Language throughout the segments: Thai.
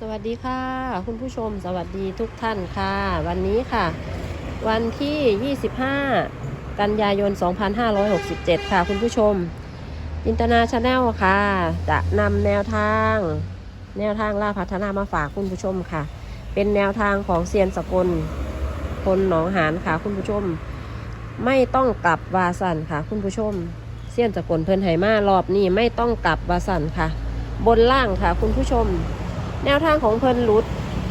สวัสดีค่ะ คุณผู้ชมสวัสดีทุกท่านค่ะ วันนี้ค่ะ วันที่ 25 กันยายน 2567 ค่ะ คุณผู้ชม อินตอร์นาชาแนลค่ะ จะนำแนวทาง แนวทางล่าพัฒนามาฝากคุณผู้ชมค่ะ เป็นแนวทางของเซียนสกลคนหนองหานค่ะ คุณผู้ชม ไม่ต้องกลับวาสันค่ะ คุณผู้ชมเซียนสกลเพิ่นไหมารอบนี้ไม่ต้องกลับวาสันค่ะ บนล่างค่ะ คุณผู้ชม แนวทางของเพิ่นรุด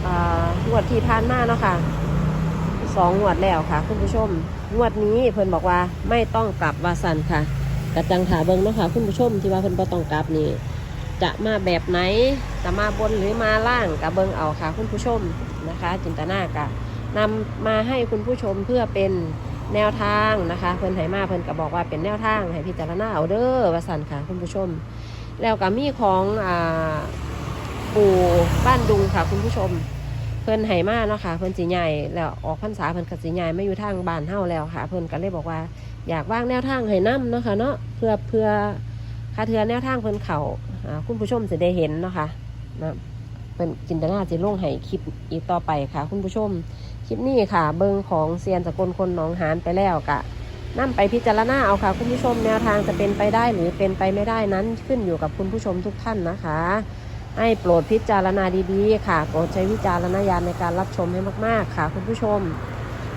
อ่างวดที่ผ่านมาเนาะค่ะสองงวดแล้วค่ะ คุณผู้ชมงวดนี้เพิ่นบอกว่าไม่ต้องกลับวาสันค่ะกระจังถาเบิงเนาะค่ะ คุณผู้ชมที่ว่าเพิ่นบ่ต้องกลับนี่จะมาแบบไหนจะมาบนหรือมาล่างกับเบิงเอาค่ะ คุณผู้ชมนะคะ จินตนากะนำมาให้คุณผู้ชมเพื่อเป็นแนวทางนะคะ เพิ่นไหมาเพิ่นก็บอกว่าเป็นแนวทางให้พิจารณาเอาเด้อวาสันค่ะ คุณผู้ชม แล้วก็มีของอ่า ปู่บ้านดุงค่ะ คุณผู้ชม เพิ่นไหมาเนาะค่ะ เพิ่นสีใหญ่แล้วออกพรรษาเพิ่นก็สีใหญ่ไม่อยู่ทางบ้านเฮาแล้วค่ะ เพิ่นก็เลยบอกว่าอยากว่างแนวทางให้นํเนาะค่ะเนาะเพื่อเพื่อคาเทือแนวทางเพิ่นเขาอ่าคุณผู้ชมจะได้เห็นเนาะค่ะนะเพิ่นจินตนาจะลงให้คลิปอีกต่อไปค่ะ คุณผู้ชม คลิปนี้ค่ะ เบิงของเซียนสกลคนหนองหานไปแล้วกะนํไปพิจารณาเอาค่ะ คุณผู้ชมแนวทางจะเป็นไปได้หรือเป็นไปไม่ได้นั้นขึ้นอยู่กับคุณผู้ชมทุกท่านนะคะ ให้โปรดพิจารณาดีๆ ค่ะ โปรดใช้วิจารณญาณในการรับชมให้มากๆ ค่ะ คุณผู้ชม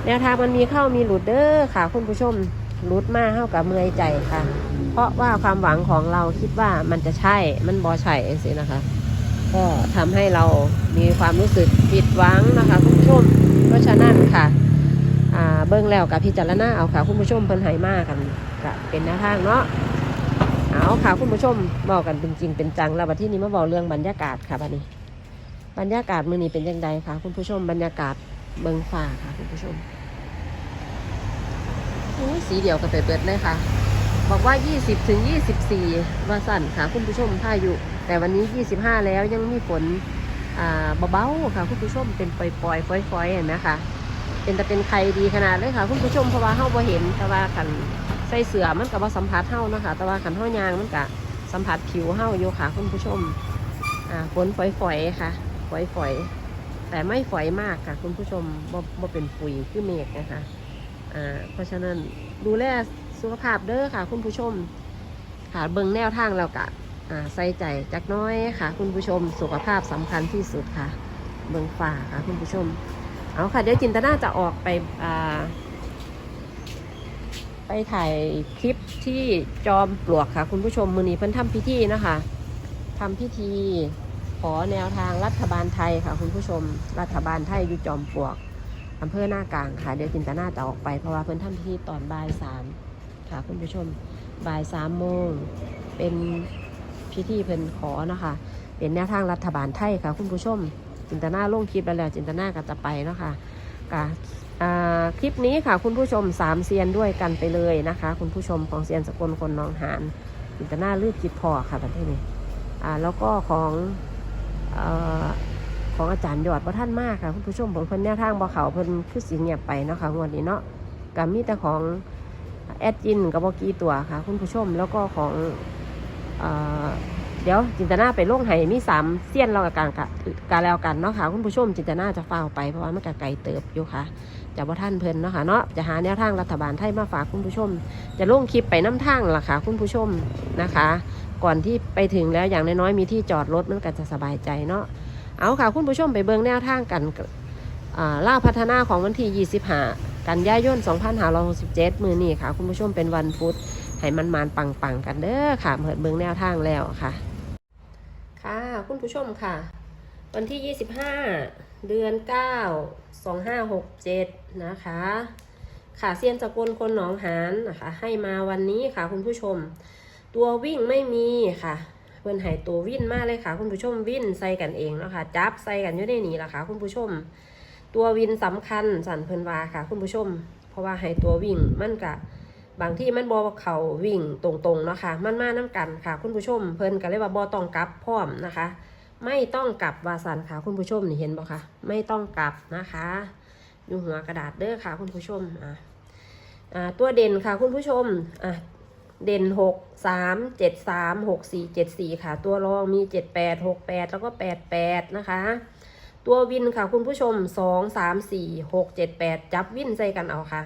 แนวทางมันมีเข้ามีหลุดเด้อค่ะ คุณผู้ชมหลุดมากเท่ากับเมื่อยใจค่ะ เพราะว่าความหวังของเราคิดว่ามันจะใช่มันบอใช่เองสินะคะ ก็ทำให้เรามีความรู้สึกผิดหวังนะคะ คุณผู้ชม เพราะฉะนั้นค่ะเบิ้งแล้วกับพิจารณาเอาค่ะ คุณผู้ชมเพิ่นไหมากกันก็เป็นแนวทางเนาะ เอาค่ะคุณผู้ชมบอกกันเป็นจริงเป็นจังแล้วบัดที่นี้มาบอกเรื่องบรรยากาศค่ะบัดนี้ บรรยากาศมื้อนี้เป็นยังไงคะคุณผู้ชมบรรยากาศเบิงฟ้าค่ะคุณผู้ชมสีเดียวกันไปเบิดเลยค่ะ บอกว่า 20ถึง24ว่าสั่นค่ะคุณผู้ชมพายุแต่วันนี้ 25 แล้วยังมีฝนเบาๆค่ะคุณผู้ชมเป็นปล่อยๆฝอยๆเห็นไหมคะเป็นแต่เป็นใครดีขนาดเลยค่ะ คุณผู้ชมเพราะว่าเฮาบ่เห็นแต่ว่าคัน ใส่เสือมันกับว่าสัมผัสเท่านะคะแต่ว่าขันเท่ายางมันกะสัมผัสผิวเท่าอยู่ค่ะคุณผู้ชมอ่าฝนฝอยๆค่ะ ฝอยๆ แต่ไม่ฝอยมากค่ะ คุณผู้ชมบ่บ่เป็นปุ๋ยคือเมฆนะคะอ่าเพราะฉะนั้นดูแลสุขภาพเด้อค่ะ คุณผู้ชมค่ะเบิ่งแนวทางแล้วกะอ่าใส่ใจจักน้อยค่ะ คุณผู้ชมสุขภาพสำคัญที่สุดค่ะ เบิ่งฝ่าค่ะ คุณผู้ชมเอาค่ะเดี๋ยวจินตนาจะออกไปอ่า ไปถ่ายคลิปที่จอมปลวกค่ะ คุณผู้ชมมือนี้เพิ่นทำพิธีนะคะทำพิธีขอแนวทางรัฐบาลไทยค่ะ คุณผู้ชมรัฐบาลไทยอยู่จอมปลวกอำเภอหน้ากลางค่ะ เดี๋ยวจินตนาจะออกไปเพราะว่าเพิ่นทำพิธีตอนบ่ายสามค่ะ คุณผู้ชมบ่ายสามโมงเป็นพิธีเพิ่นขอนะคะเป็นแนวทางรัฐบาลไทยค่ะ คุณผู้ชม จินตนาลงคลิปไปแล้วจินตนาก็จะไปเนาะคะกะอ่า คลิปนี้ค่ะคุณผู้ชมสามเซียนด้วยกันไปเลยนะคะ คุณผู้ชมของเซียนสกลคนน้องหานอินตนาลืดจิตพอค่ะประเทศนี้แล้วก็ของอของอาจารย์ยอดพระท่านมากค่ะคุณผู้ชมผมเพิ่นแนวทางบ่เขาเพิ่นคือสิเงียบไปเนาะคะงวดนี้เนาะกับมีแต่ของแอดจินกับบกี้ตัวค่ะ คุณผู้ชมแล้วก็ของ เดี๋ยวจินตนาไปล่งไห้มีสามเซียนเรากับการกะการแล้วกันเนาะค่ะคุณผู้ชมจินตนาจะเฝ้าวไปเพราะว่ามันกไกลเติบอยู่ค่ะจะว่าท่านเพลินเนาะค่ะเนาะจะหาแนวทางรัฐบาลไทยมาฝากคุณผู้ชม จะล่งคลิปไปน้ำทางล่ะค่ะคุณผู้ชมนะคะ ก่อนที่ไปถึงแล้วอย่างน้อยๆมีที่จอดรถมันก็จะสบายใจเนาะเอาค่ะคุณผู้ชมไปเบิ่งแนวทางกันอ่าล่าพัฒนาของวันที่25กันยายน2567มือนี้ค่ะ คุณผู้ชมเป็นวันพุธให้มันมานปังปังๆกันเด้อค่ะเปิดเบิ่งแนวทางแล้วค่ะ คุณผู้ชมค่ะ วันที่ 25 เดือน 9 2567 นะคะ ค่ะเซียนสกลคนหนองหานนะคะ ให้มาวันนี้ค่ะคุณผู้ชม ตัววิ่งไม่มีค่ะเพิ่นให้ตัววิ่นมากเลยค่ะ คุณผู้ชมวิ่นใส่กันเองนะคะจับใส่กันอยู่ในนี้ละค่ะคุณผู้ชม ตัววินสำคัญสันเพิ่นวาค่ะ คุณผู้ชม เพราะว่าให้ตัววิ่งมันกะ บางที่มันบอเขาวิ่งตรงๆเนาะค่ะมันมาน้ากันค่ะ คุณผู้ชม เพิ่นก็เลยว่าบอต้องกลับพร้อมนะคะ ไม่ต้องกลับวาสันค่ะคุณผู้ชมนี่เห็นบ่คะไม่ต้องกลับนะคะอยู่หัวกระดาษเด้อค่ะ คุณผู้ชมอะอ่าตัวเด่นค่ะ คุณผู้ชมอะเด่นหกสามเจ็ดสามหกสี่เจ็ดสี่ค่ะ ตัวรองมีเจ็ดแปดหกแปดแล้วก็แปดแปดนะคะ ตัววินค่ะคุณผู้ชมสองสามสี่หกเจ็ดแปดจับวินใส่กันเอาค่ะ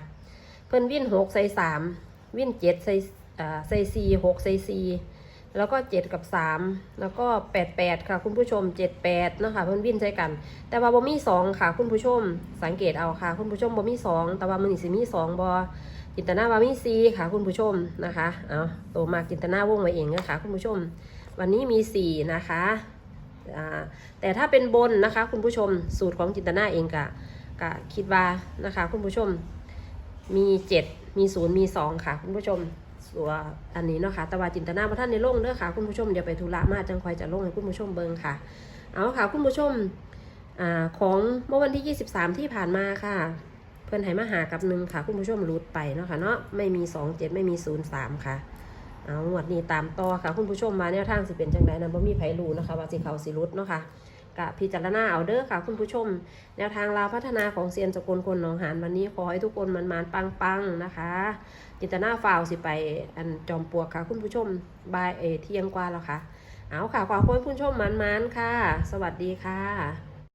เพิ่นวิ่นหกใส่สามวิ่นเจ็ดใส่อ่าใส่สี่หกใส่สี่แล้วก็เจ็ดกับสามแล้วก็แปดแปดค่ะ คุณผู้ชมเจ็ดแปดนะคะเพิ่นวิ่นใส่กัน แต่ว่าบ่มีสองค่ะ คุณผู้ชม สังเกตเอาค่ะ คุณผู้ชมบ่มีสองแต่ว่ามันอีสิมีสองบอจินตนาว่ามีสี่ค่ะ คุณผู้ชมนะคะเอาโตมากจินตนาวงไว้เองนะคะ คุณผู้ชม วันนี้มีสี่นะคะแต่ถ้าเป็นบนนะคะ คุณผู้ชมสูตรของจินตนาเองกะกะคิดว่านะคะ คุณผู้ชม มีเจ็ดมีศูนย์มีสองค่ะ คุณผู้ชมส่วนอันนี้เนาะค่ะตะวาจินตนาพระท่านในโลงเด้อค่ะ คุณผู้ชมเดี๋ยวไปธุระมาจังคอยจะลงให้คุณผู้ชมเบิงค่ะ เอาค่ะ คุณผู้ชมอ่าของเมื่อวันที่ 23 ที่ผ่านมาค่ะ เพื่อนให้มาหากับหนึ่งค่ะ คุณผู้ชมรูดไปเนาะค่ะเนาะไม่มี 2 7 ไม่มี 0 3 ค่ะ เอางวดนี้ตามต่อค่ะ คุณผู้ชมมาแนวทางสิเป็นจังไดนะบ่มีไผรู้นะคะว่าสิเขาสิรุดเนาะค่ะ กะพิจารณาเอาเด้อค่ะ คุณผู้ชม แนวทางลาวพัฒนาของเซียนสกลคนหนองหานวันนี้ขอให้ทุกคนมันมานปังปังนะคะ จินตนาฟาวสิไปอันจอมปลวกค่ะ คุณผู้ชมบายเอเที่ยงกว่าแล้วค่ะ เอาค่ะขอให้คุณผู้ชมมันมันค่ะ สวัสดีค่ะ